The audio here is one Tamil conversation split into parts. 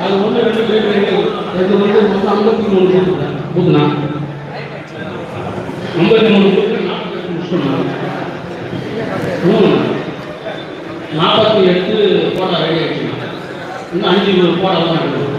அது ஒன்று ரெண்டு பேர் ரெண்டு வந்து மொத்தம் ஐம்பத்தி மூணு ஐம்பத்தி மூணு பூத்து நாற்பத்தி எட்டு போட ரெடி ஆயிடுச்சுங்க இன்னும் அஞ்சு போட தான் இருக்குது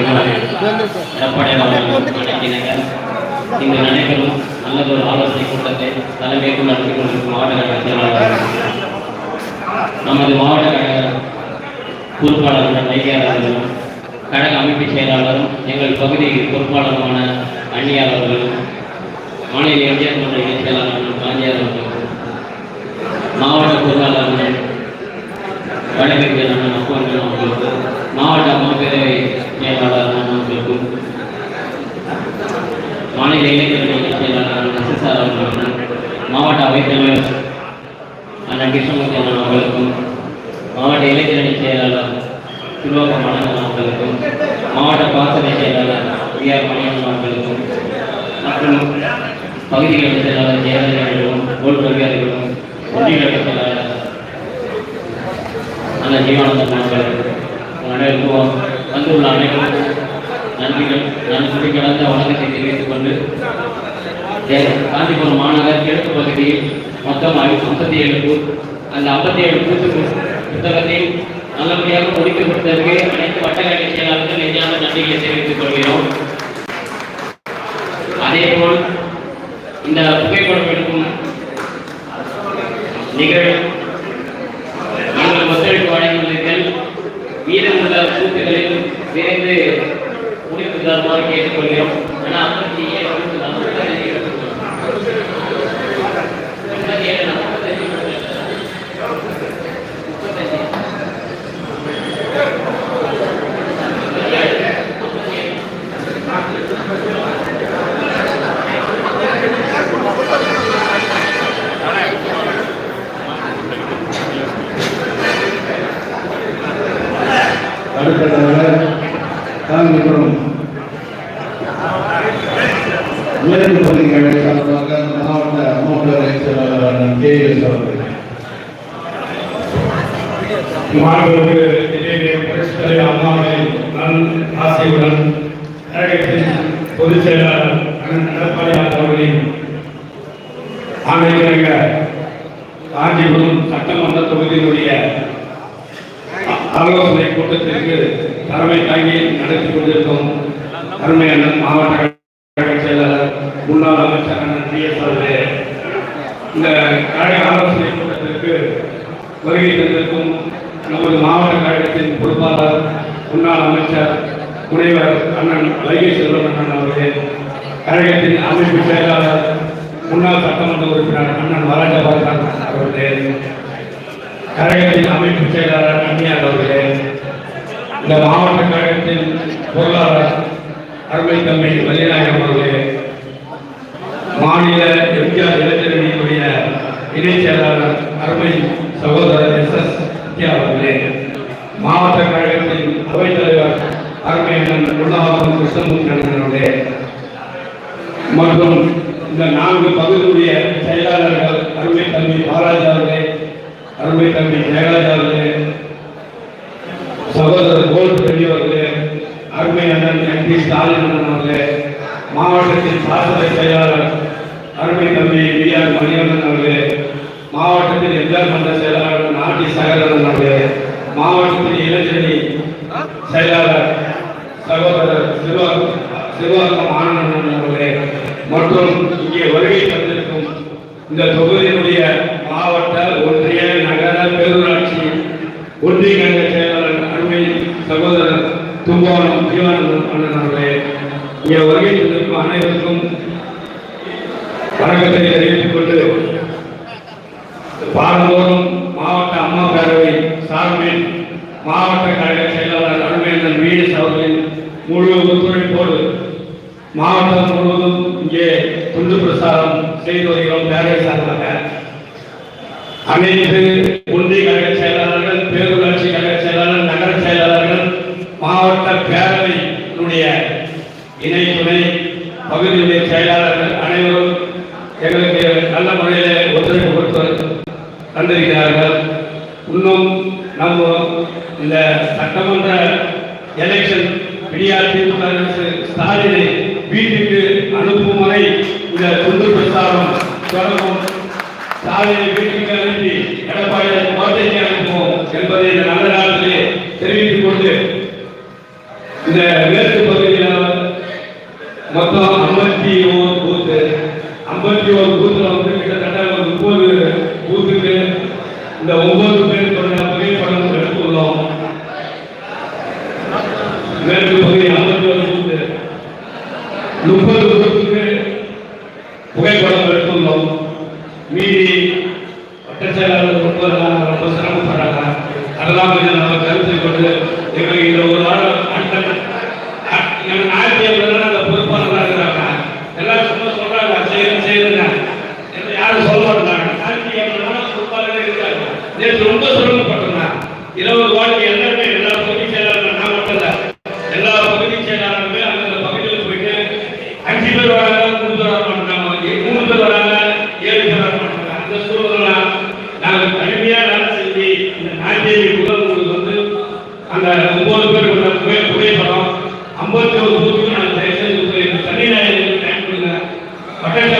முடிச்சுட்டு அடுத்தது பாலாஜி இங்கு நடைபெறும் நல்லதொரு ஆலோசனை கூட்டத்தை தலைமைக்கு நடத்தி கொண்டிருக்கும் மாவட்ட கழக செயலாளர் நமது மாவட்ட கழக பொறுப்பாளர்கள் வைத்தியாளர்களும் கழக அமைப்பு செயலாளரும் எங்கள் பகுதி பொறுப்பாளருமான அந்நியாளர்களும் மாநில எம்ஜிஆர் மன்ற இணைச் செயலாளர்களும் காந்தியார் மாவட்ட பொருளாளர்கள் வடகிழக்கு அண்ணன் அப்பங்கள் அவர்களுக்கும் மாவட்ட மாபேரவை செயலாளர் அண்ணன் அவர்களுக்கும் மாநில இளைஞர் இணைச் செயலாளர் எஸ்எஸ்ஆர் அவர்களுக்கும் மாவட்ட அவைத்தலைவர் அண்ணன் கிருஷ்ணமூர்த்தி அண்ணன் அவர்களுக்கும் மாவட்ட இளைஞர் அணி செயலாளர் திருவாக மணன் அவர்களுக்கும் மாவட்ட பாசறை செயலாளர் வி ஆர் மணியன் அவர்களுக்கும் மற்றும் பகுதிகளின் செயலாளர் ஜெயலலிதா அவர்களும் கோல் கல்வியாளர்களும் ஒன்றிய செயலாளர் அண்ணன் ஜீவானந்தன் அவர்கள் அனைவருக்கும் வந்துள்ள அனைவருக்கும் நன்றிகள். நன்றி கலந்த வணக்கத்தை தெரிவித்துக் கொண்டு காஞ்சிபுரம் மாநகர் கிழக்கு பகுதியில் மொத்தம் ஐம்பத்தி ஏழு பூத் அந்த ஐம்பத்தி ஏழு பூத்துக்கு புத்தகத்தையும் நல்லபடியாக முடித்து கொடுத்ததற்கு அனைத்து வட்டக்கலை செயலாளர்கள் நெஞ்சான நன்றிகளை தெரிவித்துக் கொள்கிறோம். அதேபோல் இந்த புகைப்படம் எடுக்கும் நிகழ்வு நீங்கள் ஒத்துழைப்பு வழங்கியுள்ளீர்கள் மீதமுள்ள பூத்துகளில் விரைந்து முடித்து தருமாறு கேட்டுக்கொள்கிறோம் ஆனால் ஐம்பத்தி ஏழு பூத்து தான் ஐம்பத்தி ஏழு ஐம்பத்தஞ்சு முப்பத்தஞ்சு அடுத்ததாக காஞ்சிபுரம். மேற்கு பகுதிகளை சார்பாக மாவட்ட மாவட்ட செயலாளர் கே எஸ் அவர்கள். மாணவர்களுக்கு இடையிலே புரட்சித் தலைவர் நல் ஆசையுடன் கழகத்தின் பொதுச் செயலாளர் அண்ணன் அவர்களின் ஆணையிறங்க காஞ்சிபுரம் சட்டமன்ற தொகுதியினுடைய ஆலோசனை கூட்டத்திற்கு தலைமை தாங்கி நடத்தி கொண்டிருக்கும் அருமை அண்ணன் மாவட்ட கழக செயலாளர் முன்னாள் அமைச்சர் அண்ணன் டி எஸ் அவர்களே இந்த கழக ஆலோசனை கூட்டத்திற்கு வருகை தந்திருக்கும் நமது மாவட்ட கழகத்தின் பொறுப்பாளர் முன்னாள் அமைச்சர் முனைவர் அண்ணன் வைகை செல்வன் அண்ணன் அவர்களே கழகத்தின் அமைப்பு செயலாளர் முன்னாள் சட்டமன்ற உறுப்பினர் அண்ணன் வரஜபாசன் அவர்களே கழகத்தின் அமைப்பு செயலாளர் அந்நியார் அவர்களே இந்த மாவட்ட கழகத்தின் பொருளாளர் அருமை தம்பி வலிநாயகம் அவர்களே மாநில எம்ஜிஆர் இளைஞரணியினுடைய இணைச் செயலாளர் அருமை சகோதரர் எஸ் எஸ் அவர்களே மாவட்ட கழகத்தின் அவைத்தலைவர் அருமை அண்ணன் உள்ளாபுரம் கிருஷ்ணமூர்த்தி மற்றும் இந்த நான்கு பகுதியுடைய செயலாளர்கள் அருமை தம்பி பாலாஜி அவர்களே அருமை தம்பி ஜெயராஜ் அவர்களே சகோதரர் கோல்ட் பெரியவர்களே அருமை அண்ணன் என் பி ஸ்டாலின் அவர்களே மாவட்டத்தின் சாசன செயலாளர் அருமை தம்பி வி ஆர் மணியண்ணன் அவர்களே மாவட்டத்தின் எம்ஜிஆர் மன்ற செயலாளர் நாட்டி சகரன் அவர்களே மாவட்டத்தின் இளைஞரணி செயலாளர் சகோதரர் சிவா சிவாக்கம் ஆனந்தன் அவர்களே மற்றும் இங்கே வருகை தந்திருக்கும் இந்த தொகுதியினுடைய மாவட்ட ஒன்றிய பேரூராட்சி ஒன்றிய செயலாளர் அருமை சகோதரர் தும்பாவனம் ஜீவானந்தம் அண்ணன் அவர்களே இங்கே வருகை தந்திருக்கும் அனைவருக்கும் வணக்கத்தை தெரிவித்துக் கொண்டு வாரந்தோறும் மாவட்ட அம்மா பேரவை சார்பில் மாவட்ட கழக செயலாளர் அருமையந்தன் வீரஸ் அவர்களின் முழு ஒத்துழைப்போடு மாவட்டம் முழுவதும் இங்கே துண்டு பிரசாரம் செய்து வருகிறோம் பேரவை சார்பாக. அனைத்து ஒன்றிய கழக செயலாளர்கள் பேரூராட்சி கழக செயலாளர் நகர செயலாளர்கள் மாவட்ட பேரவையினுடைய இணை துணை பகுதியுடைய செயலாளர்கள் அனைவரும் எங்களுக்கு நல்ல முறையில் ஒத்துழைப்பு கொடுத்து தந்திருக்கிறார்கள். இன்னும் நம்ம இந்த சட்டமன்ற எலெக்ஷன் பிடிஆர் திமுக ஸ்டாலினை வீட்டுக்கு அனுப்பும் வரை இந்த துண்டு ஸ்டாலினை வீட்டுக்கு அனுப்பி கோட்டைக்கு அனுப்புவோம் என்பதை இந்த நல்ல நாளிலே தெரிவித்துக் கொண்டு இந்த மேற்கு பகுதியில் மொத்தம் ಅಪೇಕ್ಷೆ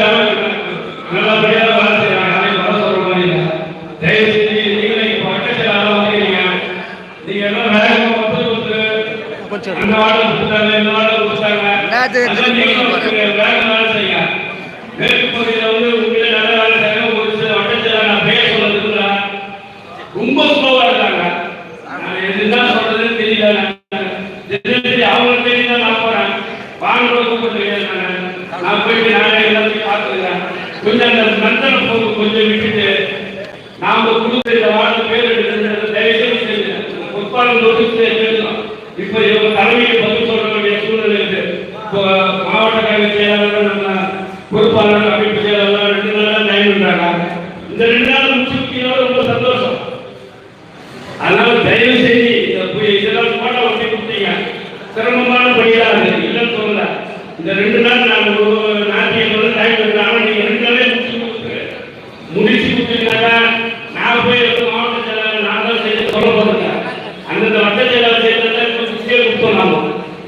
கொஞ்சம் அந்த நந்தன போக்கு கொஞ்சம் விட்டுட்டு நாம கொடுத்த இந்த வார்டு பேர் எடுத்து தயவு செய்து பொற்பாலம் நோட்டீஸ் இப்ப இவங்க தலைமைக்கு பதில் சொல்ல வேண்டிய சூழ்நிலை இருக்கு இப்போ மாவட்ட கழக செயலாளர் நம்ம பொறுப்பாளர் அமைப்பு செயலாளர் ரெண்டு நாளா டைம் பண்றாங்க இந்த ரெண்டு நாள் முடிச்சுக்கிட்டீங்கன்னா ரொம்ப சந்தோஷம் அதனால தயவு செய்து இந்த புய- இதெல்லாம் போட்டோ ஒட்டி கொடுத்தீங்க சிரமமான பணியா இருக்கு இல்லைன்னு சொல்லல இந்த ரெண்டு நாள் நான் ஒரு நாட்டியம் வந்து டைம் எடுத்தாலும் நீங்க ரெண்டு நாளே முடிச்சு கொடுத்துரு முடிச்சு கொடுத்தீங்கன்னாக்கா நான் போய் எடுத்து மாவட்ட செயலாளர் நான் தான் செய்ய சொல்ல போறேங்க அந்தந்த வட்ட செயலாளர் செய்யறதை குத்தியே கொடுத்தோம் நாம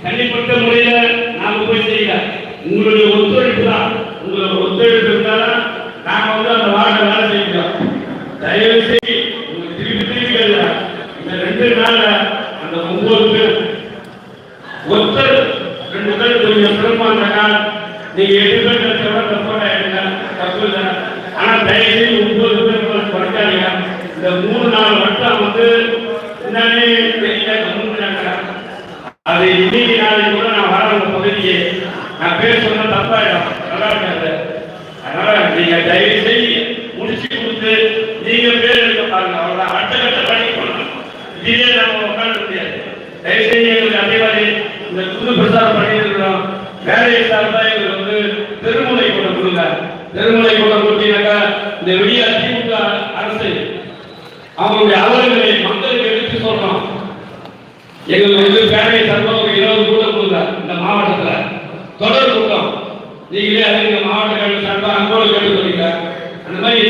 தனிப்பட்ட முறையில நாம போய் செய்யல. உங்களுடைய ஒத்துழைப்பு தான். உங்களோட ஒத்துழைப்பு இருந்தாலும் நாம வந்து அந்த வார்டை வேலை செய்யலாம் தயவு செய்து உங்களுக்கு திருப்பி திருப்பி எழுதுற இந்த ரெண்டு நாள்ல அந்த ஒன்பது பேர் ஒருத்தர் ரெண்டு பேர் கொஞ்சம் சிறப்பாக இருந்தாக்கா நீங்க எட்டு பேர் கிடைச்சவங்க தப்போட எடுங்க. தப்பு இல்லை. ஆனா தயவு செய்து ஒன்பது பேர் குறைக்காதீங்க இந்த மூணு நாலு வட்டம் வந்து என்னன்னு தெரியல கம்முன்றாங்க அது இன்னைக்கு நாளைக்கு கூட நான் வர அந்த பகுதிக்கு. நான் பேர் சொன்னா தப்பாயிடும். நல்லா இருக்காது. அதனால நீங்க தயவு செய்து முடிச்சு கொடுத்து நீங்க பேர் எடுக்க பாருங்க. அவ்வளவுதான். அடுத்த கட்ட பணி பண்ணணும் இதே நம்ம உட்கார முடியாது. தயவு செய்து எங்களுக்கு அதே மாதிரி இந்த புது பிரசாரம் பண்ணியிருக்கிறோம் வேலையை சார்ந்தா எங்களுக்கு வந்து திருமுறை கூட கொடுங்க. திருமலை கூட கொடுத்தீங்கன்னாக்கா இந்த விடிய திமுக அரசு அவங்களுடைய அவலங்களை மக்களுக்கு எடுத்து சொல்றோம். எங்களுக்கு தலைமை சர்வம் இருபது கூட்டம் கொடுத்தார் இந்த மாவட்டத்துல. தொடர் கூட்டம். நீங்களே அறிவிங்க மாவட்ட கல்வி சார்பாக அங்கோடு கேட்டு சொல்லிங்க அந்த மாதிரி